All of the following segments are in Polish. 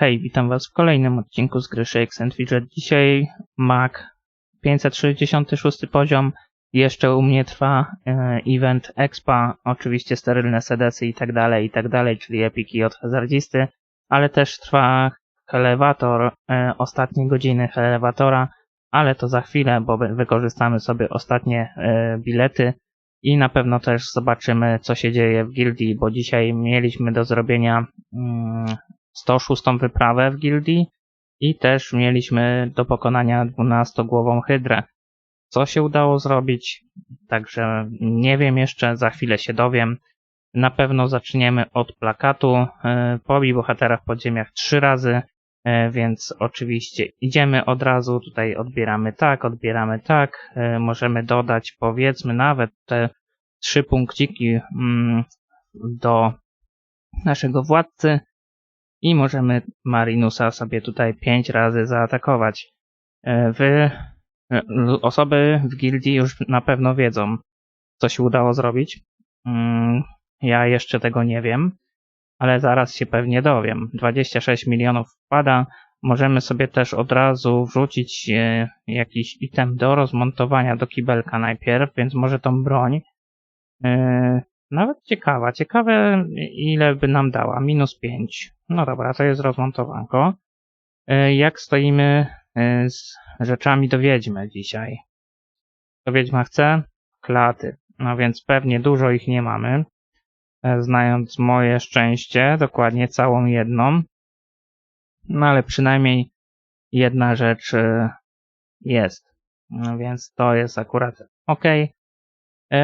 Hej, witam Was w kolejnym odcinku z gry Shakes and Fidget. Dzisiaj Mac 566 poziom. Jeszcze u mnie trwa e, event Expa, oczywiście sterylne sedesy i tak dalej, i tak dalej, czyli epiki od hazardzisty, ale też trwa elewator, e, ostatnie godziny elewatora, ale to za chwilę, bo wy- wykorzystamy sobie ostatnie e, bilety i na pewno też zobaczymy, co się dzieje w gildii, bo dzisiaj mieliśmy do zrobienia mm, 106 wyprawę w gildii i też mieliśmy do pokonania 12-głową hydrę. Co się udało zrobić? Także nie wiem jeszcze, za chwilę się dowiem. Na pewno zaczniemy od plakatu. E, Pobij bohatera w podziemiach trzy razy, e, więc oczywiście idziemy od razu. Tutaj odbieramy tak, odbieramy tak. E, Możemy dodać powiedzmy nawet te trzy punkciki mm, do naszego władcy i możemy Marinusa sobie tutaj pięć razy zaatakować. E, Wy, e, osoby w gildii już na pewno wiedzą, co się udało zrobić. Mm, Ja jeszcze tego nie wiem, ale zaraz się pewnie dowiem. 26 milionów wpada. Możemy sobie też od razu wrzucić e, jakiś item do rozmontowania do kibelka najpierw, więc może tą broń. Nawet ciekawa. Ciekawe, ile by nam dała. Minus 5. No dobra, to jest rozmontowanko. E, Jak stoimy e, z rzeczami do wiedźmy dzisiaj? To wiedźma chce? Klaty. No więc pewnie dużo ich nie mamy. E, Znając moje szczęście, dokładnie całą jedną. No ale przynajmniej jedna rzecz jest. No więc to jest akurat ok.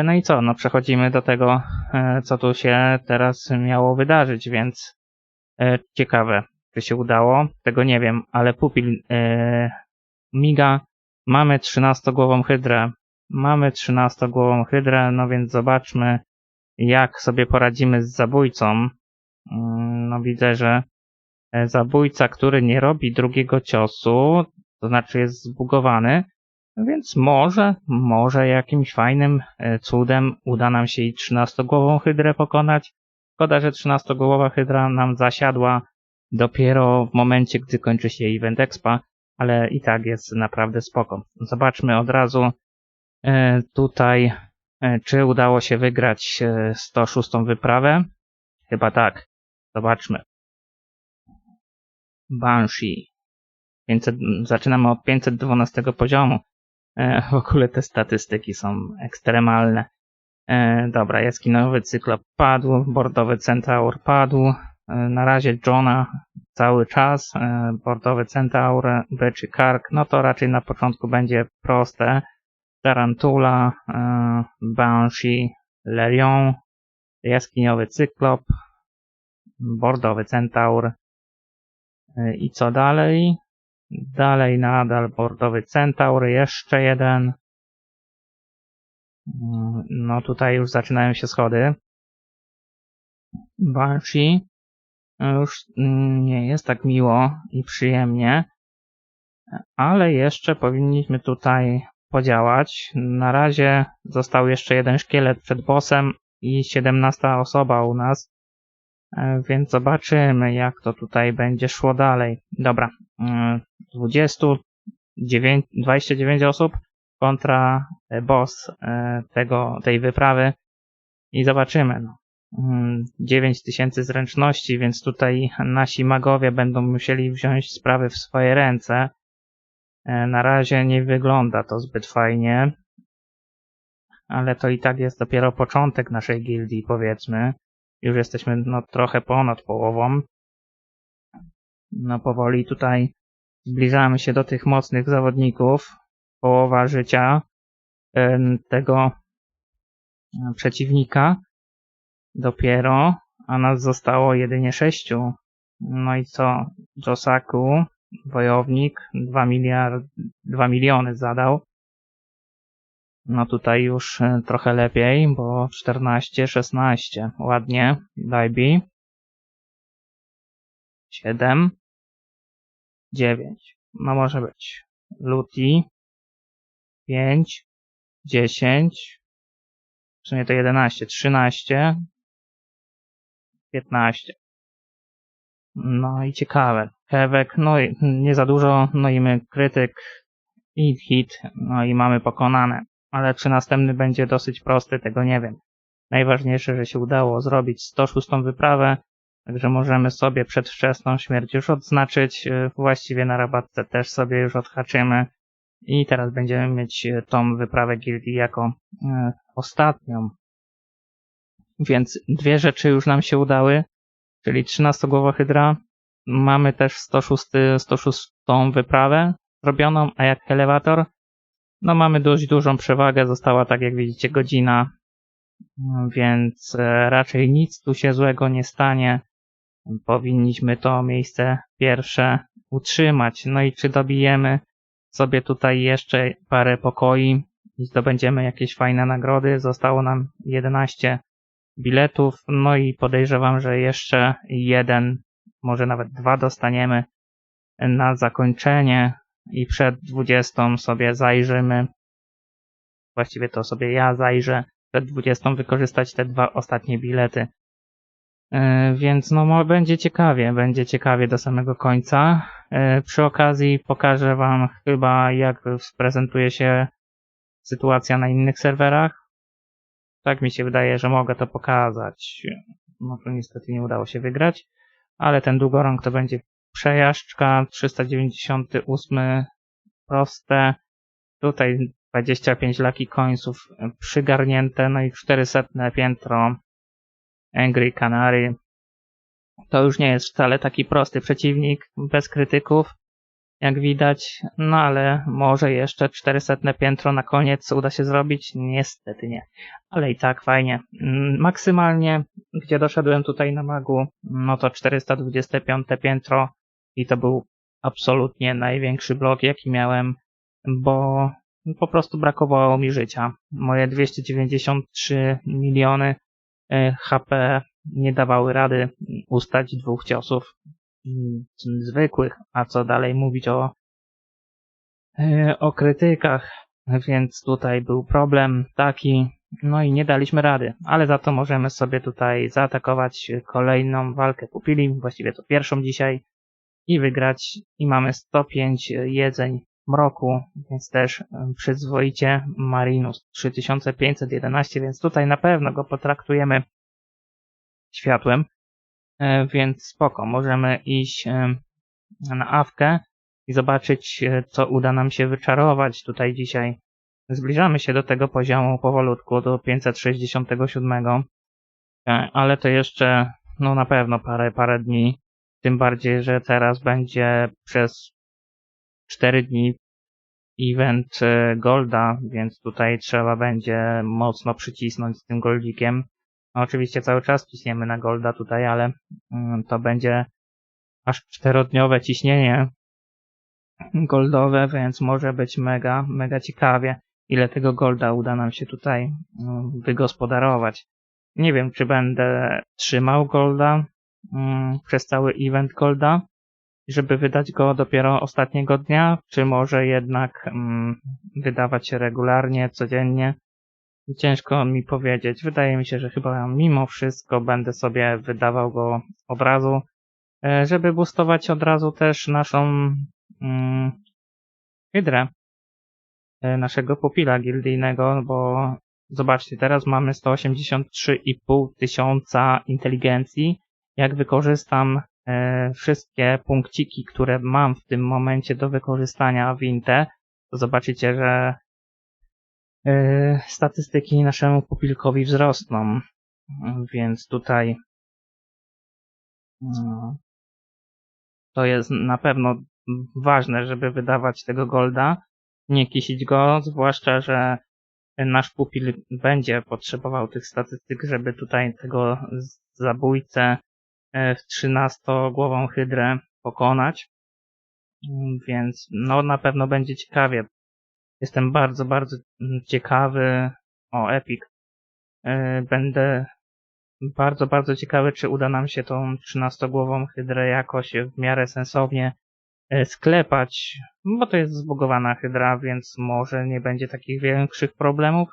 No i co? No przechodzimy do tego, co tu się teraz miało wydarzyć, więc ciekawe, czy się udało. Tego nie wiem, ale pupil e, miga. Mamy 13-głową hydrę. Mamy 13-głową hydrę, no więc zobaczmy, jak sobie poradzimy z zabójcą. Mm, No widzę, że e, zabójca, który nie robi drugiego ciosu, to znaczy jest zbugowany, więc może, może jakimś fajnym e, cudem uda nam się i 13-głową hydrę pokonać. Szkoda, że 13-głowa hydra nam zasiadła dopiero w momencie, gdy kończy się event expa, ale i tak jest naprawdę spoko. Zobaczmy od razu e, tutaj, e, czy udało się wygrać e, 106 wyprawę. Chyba tak. Zobaczmy. Banshee. 500, zaczynamy od 512 poziomu. E, w ogóle te statystyki są ekstremalne. E, dobra, jaskinowy cyklop padł, bordowy centaur padł. E, na razie Johna cały czas. E, bordowy centaur, beczy kark. No to raczej na początku będzie proste. Tarantula, e, Banshee, Lerion, jaskiniowy cyklop, bordowy centaur. E, I co dalej? Dalej nadal bordowy centaur, jeszcze jeden. Mm, No tutaj już zaczynają się schody. Banshee. Już mm, nie jest tak miło i przyjemnie. Ale jeszcze powinniśmy tutaj podziałać. Na razie został jeszcze jeden szkielet przed bossem i 17 osoba u nas. E, Więc zobaczymy, jak to tutaj będzie szło dalej. Dobra, mm, 29, 29 osób kontra e, boss e, tego, tej wyprawy i zobaczymy. No. Mm, 9000 zręczności, więc tutaj nasi magowie będą musieli wziąć sprawy w swoje ręce. E, Na razie nie wygląda to zbyt fajnie, ale to i tak jest dopiero początek naszej gildii, powiedzmy. Już jesteśmy no, trochę ponad połową. No powoli tutaj zbliżamy się do tych mocnych zawodników. Połowa życia tego przeciwnika dopiero, a nas zostało jedynie sześciu. No i co? Josaku, wojownik, 2 miliard, 2 miliony zadał. No tutaj już e, trochę lepiej, bo 14, 16. Ładnie. Dajbi. 7. 9. No może być. Luti. 5. 10. W sumie to 11. 13. 15. No i ciekawe. Kewek, no i nie za dużo, no i my krytyk i hit, no i mamy pokonane. Ale czy następny będzie dosyć prosty, tego nie wiem. Najważniejsze, że się udało zrobić 106 wyprawę, także możemy sobie przedwczesną śmierć już odznaczyć. Właściwie na rabatce też sobie już odhaczymy. I teraz będziemy mieć y, tą wyprawę gildii jako y, ostatnią. Więc dwie rzeczy już nam się udały, czyli 13-głowa hydra. Mamy też 106, 106 wyprawę zrobioną, a jak elewator, no mamy dość dużą przewagę, została tak jak widzicie godzina, więc e, raczej nic tu się złego nie stanie. Powinniśmy to miejsce pierwsze utrzymać. No i czy dobijemy sobie tutaj jeszcze parę pokoi i zdobędziemy jakieś fajne nagrody. Zostało nam 11 biletów, no i podejrzewam, że jeszcze jeden, może nawet dwa dostaniemy na zakończenie i przed 20 sobie zajrzymy. Właściwie to sobie ja zajrzę przed 20 wykorzystać te dwa ostatnie bilety. E, Więc no będzie ciekawie, będzie ciekawie do samego końca. E, Przy okazji pokażę wam chyba jak sprezentuje się sytuacja na innych serwerach. Tak mi się wydaje, że mogę to pokazać. No to niestety nie udało się wygrać, ale ten długorąg to będzie przejażdżka 398 proste. Tutaj 25 laki końców przygarnięte, no i 400 piętro Angry Canary. To już nie jest wcale taki prosty przeciwnik, bez krytyków, jak widać, no ale może jeszcze 400 piętro na koniec uda się zrobić? Niestety nie, ale i tak fajnie. Mm, Maksymalnie, gdzie doszedłem tutaj na magu, no to 425 piętro i to był absolutnie największy blok, jaki miałem, bo po prostu brakowało mi życia. Moje 293 miliony e, HP nie dawały rady ustać dwóch ciosów mm, zwykłych, a co dalej mówić o, e, o krytykach, więc tutaj był problem taki, no i nie daliśmy rady, ale za to możemy sobie tutaj zaatakować kolejną walkę pupili, właściwie to pierwszą dzisiaj i wygrać. I mamy 105 jedzeń mroku, więc też przyzwoicie Marinus. 3511, więc tutaj na pewno go potraktujemy światłem, E, więc spoko, możemy iść e, na awkę i zobaczyć, e, co uda nam się wyczarować tutaj dzisiaj. Zbliżamy się do tego poziomu powolutku, do 567, e, ale to jeszcze, no na pewno parę, parę dni, tym bardziej, że teraz będzie przez 4 dni event Golda, więc tutaj trzeba będzie mocno przycisnąć z tym Goldikiem. No, oczywiście cały czas ciśniemy na Golda tutaj, ale mm, to będzie aż czterodniowe ciśnienie goldowe, więc może być mega, mega ciekawie, ile tego Golda uda nam się tutaj mm, wygospodarować. Nie wiem, czy będę trzymał Golda mm, przez cały event Golda, żeby wydać go dopiero ostatniego dnia, czy może jednak wydawać regularnie, codziennie. Ciężko mi powiedzieć. Wydaje mi się, że chyba mimo wszystko będę sobie wydawał go od razu, e, żeby boostować od razu też naszą mm, hydrę e, naszego pupila gildyjnego, bo zobaczcie, teraz mamy 183,5 tysiąca inteligencji. Jak wykorzystam e, wszystkie punkciki, które mam w tym momencie do wykorzystania w Inte, to zobaczycie, że statystyki naszemu pupilkowi wzrosną. Więc tutaj no, to jest na pewno ważne, żeby wydawać tego golda, nie kisić go, zwłaszcza, że nasz pupil będzie potrzebował tych statystyk, żeby tutaj tego zabójcę e, w 13-głową hydrę pokonać. Mm, Więc no na pewno będzie ciekawie. Jestem bardzo, bardzo mm, ciekawy o Epic. E, Będę bardzo, bardzo ciekawy, czy uda nam się tą 13-głową hydrę jakoś w miarę sensownie e, sklepać, bo to jest zbugowana hydra, więc może nie będzie takich większych problemów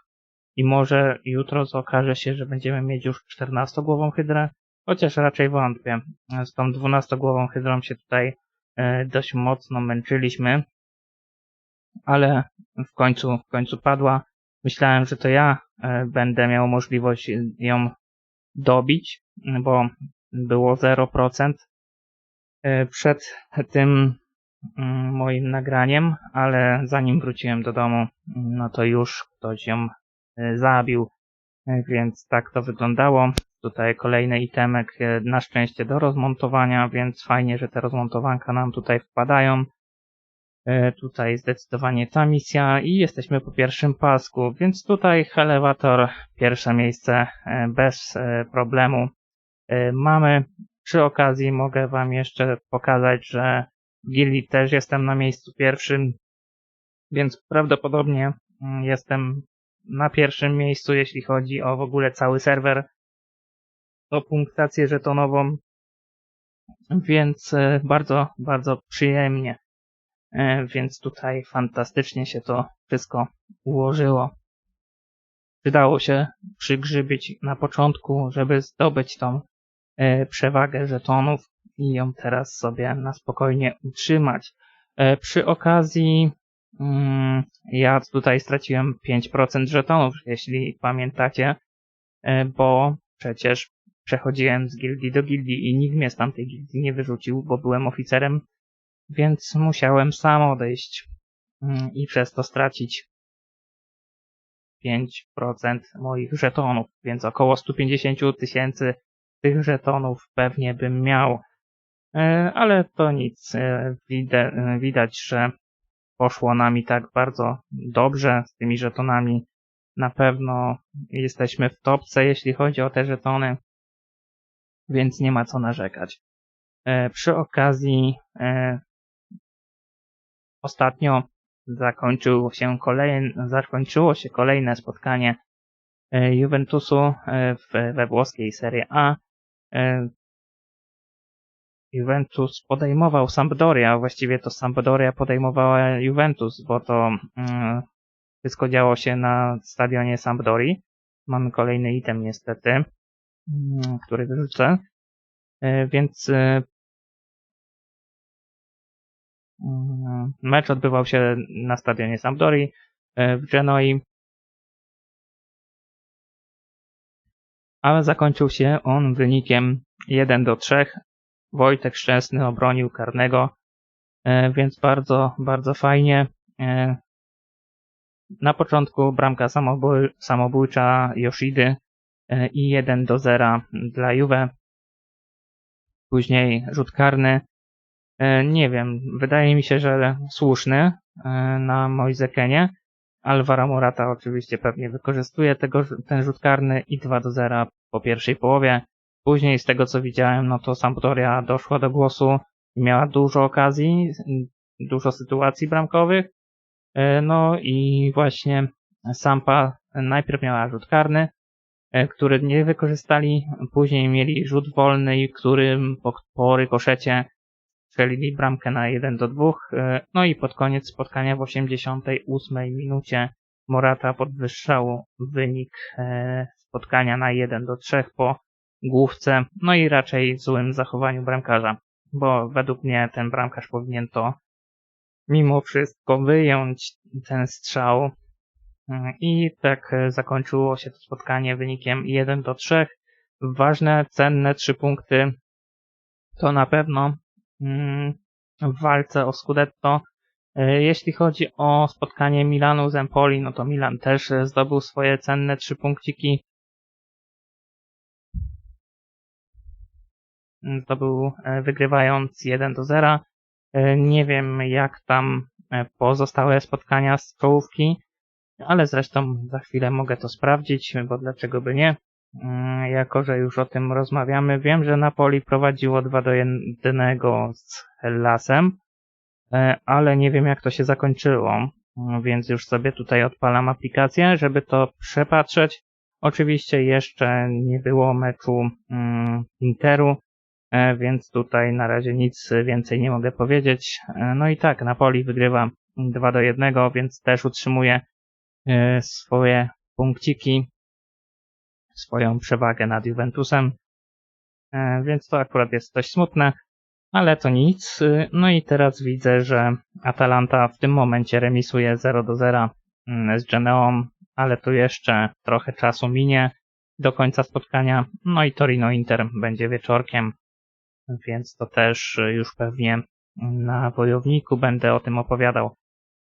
i może jutro okaże się, że będziemy mieć już 14-głową hydrę, chociaż raczej wątpię. Z tą dwunastogłową hydrą się tutaj e, dość mocno męczyliśmy, ale w końcu, w końcu padła. Myślałem, że to ja e, będę miał możliwość ją dobić, bo było 0% e, przed tym mm, moim nagraniem, ale zanim wróciłem do domu, no to już ktoś ją zabił, więc tak to wyglądało. Tutaj kolejny itemek e, na szczęście do rozmontowania, więc fajnie, że te rozmontowanka nam tutaj wpadają. E, tutaj zdecydowanie ta misja i jesteśmy po pierwszym pasku, więc tutaj elewator pierwsze miejsce e, bez problemu mamy. Przy okazji mogę Wam jeszcze pokazać, że w gildii też jestem na miejscu pierwszym, więc prawdopodobnie mm, jestem na pierwszym miejscu, jeśli chodzi o w ogóle cały serwer o punktację żetonową, więc e, bardzo, bardzo przyjemnie. E, więc tutaj fantastycznie się to wszystko ułożyło. Przydało się przygrzybić na początku, żeby zdobyć tą e, przewagę żetonów i ją teraz sobie na spokojnie utrzymać. Przy okazji mm, ja tutaj straciłem 5% żetonów, jeśli pamiętacie, bo przecież Przechodziłem z gildii do gildii i nikt mnie z tamtej gildii nie wyrzucił, bo byłem oficerem, więc musiałem sam odejść mm, i przez to stracić 5% moich żetonów, więc około 150 tysięcy tych żetonów pewnie bym miał. E, ale to nic, e, widać, że poszło nami tak bardzo dobrze z tymi żetonami. Na pewno jesteśmy w topce, jeśli chodzi o te żetony więc nie ma co narzekać. E, przy okazji e, ostatnio zakończyło się kolejne, zakończyło się kolejne spotkanie e, Juventusu w, we włoskiej Serie A. Juventus podejmował Sampdoria, właściwie to Sampdoria podejmowała Juventus, bo to mm, wszystko działo się na stadionie Sampdori. Mamy kolejny item niestety, mm, który wyrzucę. E, więc e, mecz odbywał się na stadionie Sampdori e, w Genoi. Ale zakończył się on wynikiem 1 do 3. Wojtek Szczęsny obronił karnego, więc bardzo, bardzo fajnie. Na początku bramka samobójcza Yoshidy i 1 do 0 dla Juve. Później rzut karny. E, nie wiem, wydaje mi się, że słuszny e, na Moizekenie. Alvaro Morata oczywiście pewnie wykorzystuje tego, ten rzut karny i 2 do 0 po pierwszej połowie. Później z tego co widziałem, no to Sampdoria doszła do głosu i miała dużo okazji, dużo sytuacji bramkowych. E, no i właśnie Sampa najpierw miała rzut karny, który nie wykorzystali. Później mieli rzut wolny, którym po, po rykoszecie strzelili bramkę na 1 do 2. E, no i pod koniec spotkania w 88 minucie Morata podwyższał wynik e, spotkania na 1 do 3 po główce, no i raczej złym zachowaniu bramkarza, bo według mnie ten bramkarz powinien to mimo wszystko wyjąć ten strzał, Mhm. I tak e, zakończyło się to spotkanie wynikiem 1 do 3. Ważne, cenne 3 punkty to na pewno w walce o Scudetto. E, jeśli chodzi o spotkanie Milanu z Empoli, no to Milan też zdobył swoje cenne 3 punkciki. Zdobył e, wygrywając 1 do 0. Nie wiem jak tam pozostałe spotkania z czołówki ale zresztą za chwilę mogę to sprawdzić, bo dlaczego by nie. Jako, że już o tym rozmawiamy, wiem, że Napoli prowadziło 2 do 1 z Hellasem, e, ale nie wiem jak to się zakończyło, mm, więc już sobie tutaj odpalam aplikację, żeby to przepatrzeć. Oczywiście jeszcze nie było meczu mm, Interu, e, więc tutaj na razie nic więcej nie mogę powiedzieć. E, no i tak, Napoli wygrywa 2 do 1, więc też utrzymuje swoje punkciki, swoją przewagę nad Juventusem. e, więc to akurat jest dość smutne, ale to nic. Y, No i teraz widzę, że Atalanta w tym momencie remisuje 0 do 0 mm, z Genoą, ale tu jeszcze trochę czasu minie do końca spotkania. No i Torino Inter będzie wieczorkiem, więc to też już pewnie na wojowniku będę o tym opowiadał.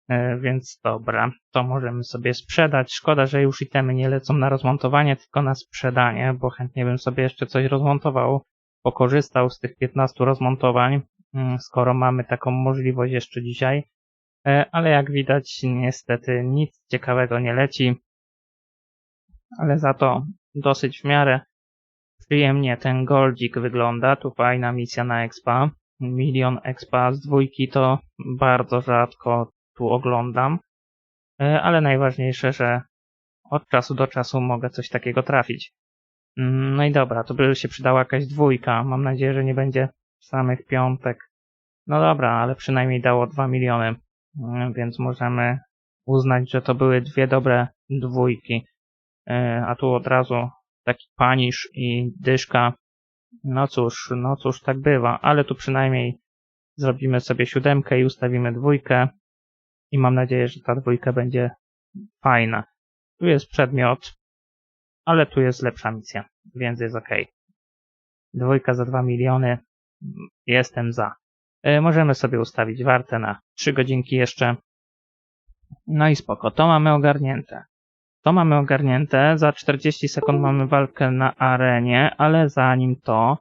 E, Więc dobra, to możemy sobie sprzedać. Szkoda, że już itemy nie lecą na rozmontowanie, tylko na sprzedanie, bo chętnie bym sobie jeszcze coś rozmontował, pokorzystał z tych 15 rozmontowań, mm, skoro mamy taką możliwość jeszcze dzisiaj. E, Ale jak widać, niestety nic ciekawego nie leci. Ale za to dosyć w miarę przyjemnie ten goldzik wygląda. Tu fajna misja na expa. Milion expa z dwójki to bardzo rzadko tu oglądam. E, Ale najważniejsze, że od czasu do czasu mogę coś takiego trafić. Mm, No i dobra, to by się przydała jakaś dwójka. Mam nadzieję, że nie będzie samych piątek. No dobra, ale przynajmniej dało 2 miliony. Mm, Więc możemy uznać, że to były dwie dobre dwójki. E, A tu od razu taki panisz i dyszka. No cóż, no cóż, tak bywa, ale tu przynajmniej zrobimy sobie siódemkę i ustawimy dwójkę. I mam nadzieję, że ta dwójka będzie fajna. Tu jest przedmiot, ale tu jest lepsza misja, więc jest ok. Dwójka za 2 miliony, jestem za. E, możemy sobie ustawić wartę na 3 godzinki jeszcze. No i spoko, to mamy ogarnięte. To mamy ogarnięte, za 40 sekund mamy walkę na arenie, ale zanim to,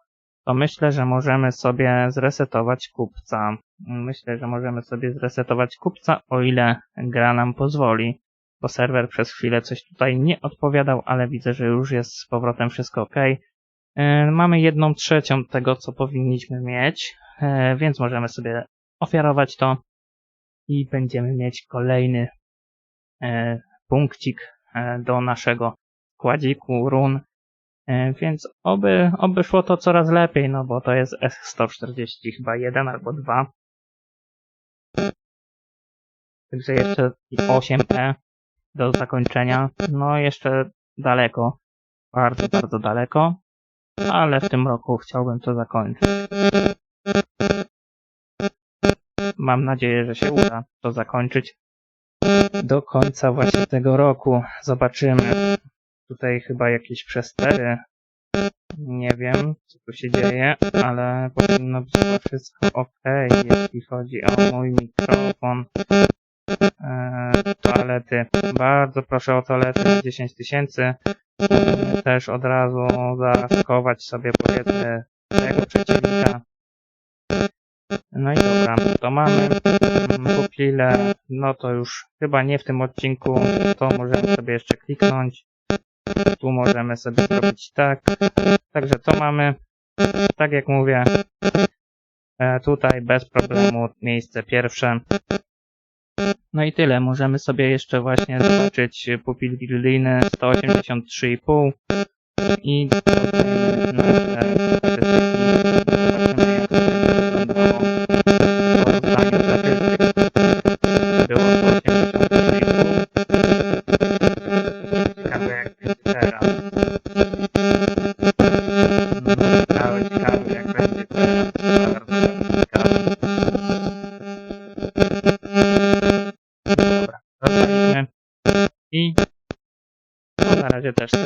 to myślę, że możemy sobie zresetować kupca. Myślę, że możemy sobie zresetować kupca, o ile gra nam pozwoli, bo serwer przez chwilę coś tutaj nie odpowiadał, ale widzę, że już jest z powrotem wszystko ok. E, Mamy jedną trzecią tego, co powinniśmy mieć, e, więc możemy sobie ofiarować to i będziemy mieć kolejny e, punkcik do naszego składziku run. E, Więc oby, oby szło to coraz lepiej, no bo to jest S140 chyba 1 albo 2. Także jeszcze 8E do zakończenia. No jeszcze daleko. Bardzo, bardzo daleko. Ale w tym roku chciałbym to zakończyć. Mam nadzieję, że się uda to zakończyć do końca właśnie tego roku. Zobaczymy. Tutaj chyba jakieś przestery. Nie wiem, co tu się dzieje, ale powinno być chyba wszystko ok, jeśli chodzi o mój mikrofon. Eee, toalety. Bardzo proszę o toalety 10 tysięcy. Też od razu zaskować sobie powiedzmy tego przeciwnika. No i dobra, to mamy mm, pupile, no to już chyba nie w tym odcinku, to możemy sobie jeszcze kliknąć. Tu możemy sobie zrobić tak. Także to mamy, tak jak mówię, e, tutaj bez problemu miejsce pierwsze. No i tyle, możemy sobie jeszcze właśnie zobaczyć pupil gildyjny 183,5 i dodajemy nasze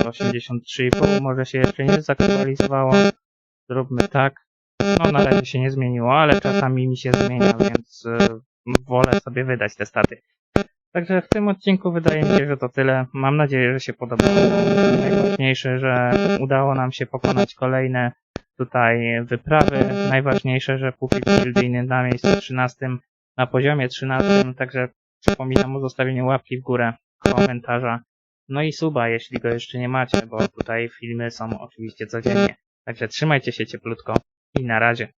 83,5 e, e, może się jeszcze nie zaktualizowało. Zróbmy tak. No na razie się nie zmieniło, ale czasami mi się zmienia, więc e, wolę sobie wydać te staty. Także w tym odcinku wydaje mi się, że to tyle. Mam nadzieję, że się podobało. Najważniejsze, że udało nam się pokonać kolejne tutaj wyprawy. Najważniejsze, że Pufik Buildiny na miejscu 13, na poziomie 13, także przypominam o zostawieniu łapki w górę, komentarza no i suba, jeśli go jeszcze nie macie, bo tutaj filmy są oczywiście codziennie. Także trzymajcie się cieplutko i na razie.